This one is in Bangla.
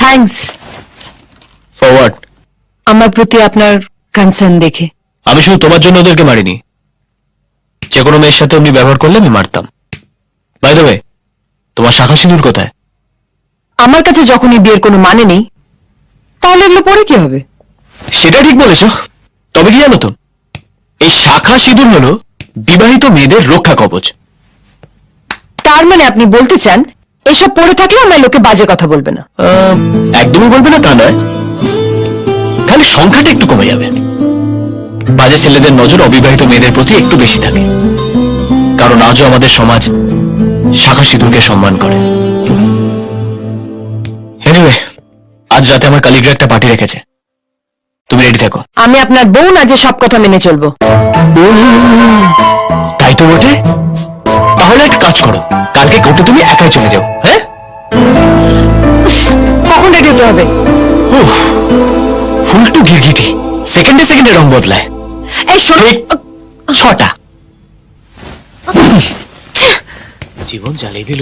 থ্যাঙ্কস ফরওয়ার্ড আমার প্রতি আপনার কনসার্ন দেখে। আমি শুধু তোমার জন্য ওদেরকে মারিনি। যে কোনো মেয়ের সাথে অমনি ব্যবহার করলে আমি মারতাম। বাই দ্য তোমার শাখা সিঁদুর কোথায়? আমার কাছে যখনই বিয়ের কোনো মানে নেই তাহলে এগুলো পরে কি হবে? সেটা ঠিক বলেছ। তবে কি জানো তো এই শাখা সিঁদুর হলো বিবাহিত মেয়েদের রক্ষা কবচ। তার মানে আপনি বলতে চান এসব পড়ে থাকলে আমার লোকে বাজে কথা বলবে না। একদমই বলবে না তা নয়। খালি সংখ্যাটা একটু কমে যাবে। বাজে ছেলেদের নজর অবিবাহিত মেয়েদের প্রতি একটু বেশি থাকে। কারণ আজও আমাদের সমাজ শাখা সিঁদুরকে সম্মান করে। এনিওয়ে আজ রাতে আমার কালিগ্রা একটা পার্টি রেখেছে। তুমি রেডি থাকো। আমি আপনার বউ না যে সব কথা মেনে চলবো। তাই তো বটে। তাহলে একটা কাজ করো। কালকে কোর্টে তুমি একাই চলে যাও হ্যাঁ? কখন রেডি হতে হবে? উফ, ফুলটু গিরগিটি সেকেন্ডে সেকেন্ডে রং বদলায়। এই শোনো ঠিক ছটা। জীবন জ্বালিয়ে দিল।